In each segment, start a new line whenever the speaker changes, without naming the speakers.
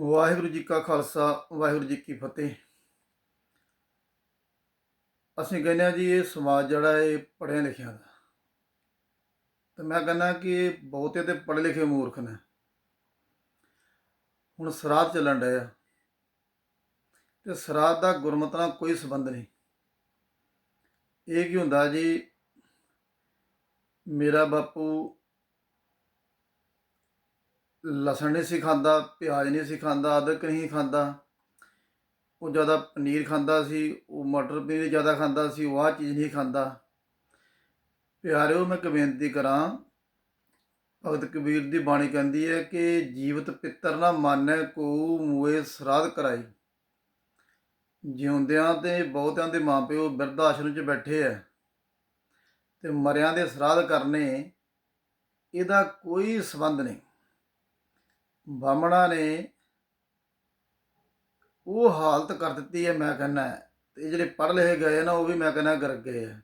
ਵਾਹਿਗੁਰੂ ਜੀ ਕਾ ਖਾਲਸਾ, ਵਾਹਿਗੁਰੂ ਜੀ ਕੀ ਫਤਿਹ। ਅਸੀਂ ਕਹਿੰਦੇ ਆ ਜੀ, ਇਹ ਸਮਾਜ ਜਿਹੜਾ ਇਹ ਪੜ੍ਹਿਆ ਲਿਖਿਆ ਦਾ। ਤੇ ਮੈਂ ਕਹਿੰਦਾ ਕਿ ਇਹ ਬਹੁਤੇ ਤੇ ਪੜ੍ਹੇ ਲਿਖੇ ਮੂਰਖ ਨੇ। ਹੁਣ ਸਰਾਧ ਚੱਲਣ ਡਿਆ ਤੇ ਸਰਾਧ ਦਾ ਗੁਰਮਤਿ ਨਾਲ ਕੋਈ ਸੰਬੰਧ ਨਹੀਂ। ਇਹ ਕੀ ਹੁੰਦਾ ਜੀ, ਮੇਰਾ ਬਾਪੂ ਲਸਣ ਨਹੀਂ ਸੀ ਖਾਂਦਾ, ਪਿਆਜ਼ ਨਹੀਂ ਸੀ ਖਾਂਦਾ, ਅਦਰਕ ਨਹੀਂ ਖਾਂਦਾ। ਉਹ ਜ਼ਿਆਦਾ ਪਨੀਰ ਖਾਂਦਾ ਸੀ, ਉਹ ਮਟਰ ਪਨੀਰ ਜ਼ਿਆਦਾ ਖਾਂਦਾ ਸੀ, ਉਹ ਆਹ ਚੀਜ਼ ਨਹੀਂ ਖਾਂਦਾ। ਪਿਆਰਿਓ, ਮੈਂ ਇੱਕ ਬੇਨਤੀ ਕਰਾਂ, ਭਗਤ ਕਬੀਰ ਦੀ ਬਾਣੀ ਕਹਿੰਦੀ ਹੈ ਕਿ ਜੀਵਤ ਪਿੱਤਰ ਨਾ ਮਾਨੈ ਕੋ ਮੂਏ ਸਰਾਧ ਕਰਾਈ। ਜਿਉਂਦਿਆਂ ਤੇ ਬਹੁਤਿਆਂ ਦੇ ਮਾਪਿਓ ਬਿਰਧ ਆਸ਼ਰਮ 'ਚ ਬੈਠੇ ਐ ਤੇ ਮਰਿਆਂ ਦੇ ਸਰਾਧ ਕਰਨੇ, ਇਹਦਾ ਕੋਈ ਸਬੰਧ ਨਹੀਂ। ਬਾਹਮਣਾ ਨੇ ਉਹ ਹਾਲਤ ਕਰ ਦਿੱਤੀ ਹੈ, ਮੈਂ ਕਹਿੰਦਾ ਤੇ ਜਿਹੜੇ ਪੜ੍ਹ ਲਿਖੇ ਗਏ ਨਾ, ਉਹ ਵੀ ਮੈਂ ਕਹਿੰਦਾ ਗਰ ਗਏ ਆ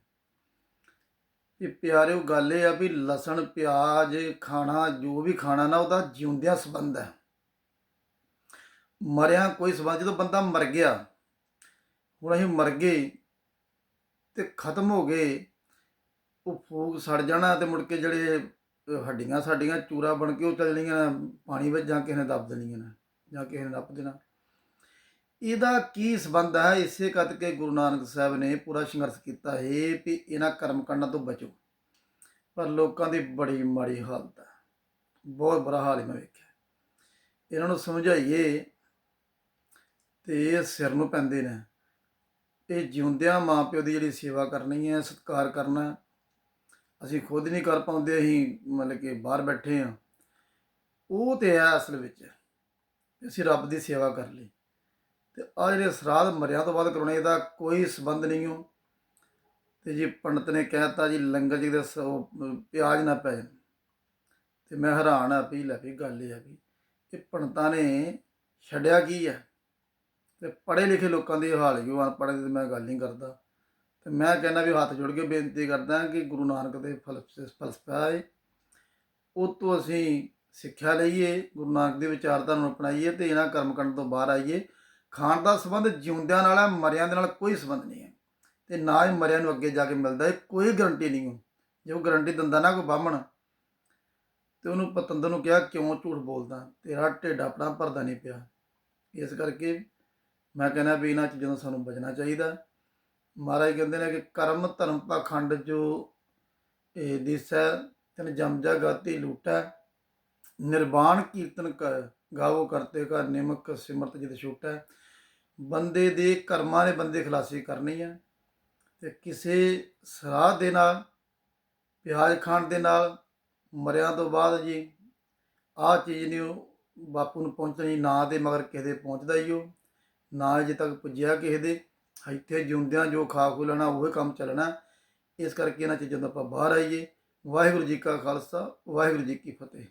ਇਹ ਪਿਆਰਿਓ, ਗੱਲ ਇਹ ਆ ਵੀ ਲਸਣ, ਪਿਆਜ਼, ਖਾਣਾ, ਜੋ ਵੀ ਖਾਣਾ ਨਾ, ਉਹਦਾ ਜਿਉਂਦਿਆਂ ਸੰਬੰਧ ਹੈ। ਮਰਿਆ ਕੋਈ ਸੰਬੰਧ, ਜਦੋਂ ਬੰਦਾ ਮਰ ਗਿਆ, ਹੁਣ ਅਸੀਂ ਮਰ ਗਏ ਤੇ ਖਤਮ ਹੋ ਗਏ, ਉਹ ਫੂਕ ਸੜ ਜਾਣਾ ਤੇ ਮੁੜ ਕੇ ਜਿਹੜੇ ਹੱਡੀਆਂ ਸਾਡੀਆਂ ਚੂਰਾ ਬਣ ਕੇ ਉਹ ਚੱਲਣੀਆਂ ਪਾਣੀ ਵਿੱਚ ਜਾਂ ਕਿਸੇ ਨੇ ਦੱਬ ਦੇਣੀਆਂ ਨੇ, ਜਾਂ ਕਿਸੇ ਨੇ ਨੱਪ ਦੇਣਾ। ਇਹਦਾ ਕੀ ਸੰਬੰਧ ਹੈ? ਇਸੇ ਕਰਕੇ ਗੁਰੂ ਨਾਨਕ ਸਾਹਿਬ ਨੇ ਪੂਰਾ ਸੰਘਰਸ਼ ਕੀਤਾ ਹੈ ਵੀ ਇਹਨਾਂ ਕਰਮ ਕਾਂਡਾਂ ਤੋਂ ਬਚੋ। ਪਰ ਲੋਕਾਂ ਦੀ ਬੜੀ ਮਾੜੀ ਹਾਲਤ ਹੈ। ਬਹੁਤ ਬੁਰਾ ਹਾਲ ਹੀ ਮੈਂ ਵੇਖਿਆ। ਇਹਨਾਂ ਨੂੰ ਸਮਝਾਈਏ ਤੇ ਇਹ ਸਿਰ ਨੂੰ ਪੈਂਦੇ ਨੇ। ਇਹ ਜਿਉਂਦਿਆਂ ਮਾਪਿਓ ਦੀ ਜਿਹੜੀ ਸੇਵਾ ਕਰਨੀ ਹੈ, ਸਤਿਕਾਰ ਕਰਨਾ ਅਸੀਂ ਖੁਦ ਨਹੀਂ ਕਰ ਪਾਉਂਦੇ, ਅਸੀਂ ਮਤਲਬ ਕਿ ਬਾਹਰ ਬੈਠੇ ਆ ਉਹ ਤੇ ਹੈ ਅਸਲ ਵਿੱਚ ਅਸੀਂ ਰੱਬ ਦੀ ਸੇਵਾ ਕਰ ਲਈ। ਤੇ ਆ ਜਿਹੜੇ ਸਰਾਧ ਮਰਿਆਂ ਤੋਂ ਬਾਅਦ ਕਰਾਉਣੇ, ਇਹਦਾ ਕੋਈ ਸਬੰਧ ਨਹੀਂ ਹੋ ਤੇ ਜੀ ਪੰਡਤ ਨੇ ਕਹਿਤਾ ਜੀ, ਲੰਗਰ ਜੀ ਦੇ ਪਿਆਜ਼ ਨਾ ਪੈ ਜਾਣ। ਤੇ ਮੈਂ ਹੈਰਾਨ ਆ ਪਈ ਲੈ ਵੀ ਗੱਲ ਇਹ ਆ ਵੀ, ਇਹ ਪੰਡਤਾਂ ਨੇ ਛੱਡਿਆ ਕੀ ਹੈ ਤੇ ਪੜ੍ਹੇ ਲਿਖੇ ਲੋਕਾਂ ਦੀ ਹਾਲ ਹੀ ਉਹ ਅਨਪੜ੍ਹ ਦੀ ਤੇ ਮੈਂ ਗੱਲ ਨਹੀਂ ਕਰਦਾ। ਤੇ ਮੈਂ ਕਹਿੰਦਾ ਵੀ ਹੱਥ ਜੋੜ ਕੇ ਬੇਨਤੀ ਕਰਦਾ ਕਿ ਗੁਰੂ ਨਾਨਕ ਦੇ ਫਲਸਫੇ ਫਲਸਫਾ ਹੈ ਉਹ ਤੋਂ ਅਸੀਂ ਸਿੱਖਿਆ ਲਈਏ, ਗੁਰੂ ਨਾਨਕ ਦੀ ਵਿਚਾਰਧਾਰਾ ਨੂੰ ਅਪਣਾਈਏ ਤੇ ਇਹਨਾਂ ਕਰਮ ਕਰਨ ਤੋਂ ਬਾਹਰ ਆਈਏ। ਖਾਣ ਦਾ ਸੰਬੰਧ ਜਿਉਂਦਿਆਂ ਨਾਲ ਹੈ, ਮਰਿਆਂ ਦੇ ਨਾਲ ਕੋਈ ਸੰਬੰਧ ਨਹੀਂ ਹੈ। ਤੇ ਨਾ ਹੀ ਮਰਿਆਂ ਨੂੰ ਅੱਗੇ ਜਾ ਕੇ ਮਿਲਦਾ ਹੈ, ਕੋਈ ਗਰੰਟੀ ਨਹੀਂ ਹੋ। ਜੇ ਉਹ ਗਰੰਟੀ ਦਿੰਦਾ ਨਾ ਕੋਈ ਬਾਹਮਣ, ਤੇ ਉਹਨੂੰ ਪਤੰਦਰ ਨੂੰ ਕਿਹਾ, ਕਿਉਂ ਝੂਠ ਬੋਲਦਾ? ਤੇਰਾ ਢਿੱਡ ਆਪਣਾ ਭਰਦਾ ਨਹੀਂ ਪਿਆ। ਇਸ ਕਰਕੇ ਮੈਂ ਕਹਿੰਦਾ ਵੀ ਇਹਨਾਂ ਚੀਜ਼ਾਂ ਤੋਂ ਸਾਨੂੰ ਬਚਣਾ ਚਾਹੀਦਾ। ਮਹਾਰਾਜ ਕਹਿੰਦੇ ਨੇ ਕਿ ਕਰਮ ਧਰਮ ਪਾਖੰਡ ਜੋ ਇਹ ਦਿਸੈ ਤਨ ਜਮ ਜਾ ਗਾਤੀ ਲੂਟੈ ਨਿਰਵਾਣ ਕੀਰਤਨ ਕਰ ਗਾਵੋ ਕਰਤੇ ਘਰ ਨਿਮਕ ਸਿਮਰਤ ਜਿਤ ਛੂਟੈ ਬੰਦੇ ਦੇ ਕਰਮਾਂ ਨੇ ਬੰਦੇ ਖਲਾਸੀ ਕਰਨੀ ਹੈ ਤੇ ਕਿਸੇ ਸਰਾਧ ਦੇ ਨਾਲ, ਪਿਆਜ਼ ਖਾਣ ਦੇ ਨਾਲ ਮਰਿਆਂ ਤੋਂ ਬਾਅਦ ਜੀ ਆਹ ਚੀਜ਼ ਨਹੀਂ ਉਹ ਬਾਪੂ ਨੂੰ ਪਹੁੰਚਣੀ, ਨਾ ਦੇ ਮਗਰ ਕਿਸੇ ਦੇ ਪਹੁੰਚਦਾ ਹੀ ਉਹ, ਨਾ ਅਜੇ ਤੱਕ ਪੁੱਜਿਆ ਕਿਸੇ ਦੇ। ਇੱਥੇ ਜਿਉਂਦਿਆਂ ਜੋ ਖਾ ਖੂ ਲੈਣਾ, ਉਹ ਕੰਮ ਚੱਲਣਾ। ਇਸ ਕਰਕੇ ਇਹਨਾਂ ਚੀਜ਼ਾਂ ਤੋਂ ਆਪਾਂ ਬਾਹਰ ਆਈਏ। ਵਾਹਿਗੁਰੂ ਜੀ ਕਾ ਖਾਲਸਾ, ਵਾਹਿਗੁਰੂ ਜੀ ਕੀ ਫਤਿਹ।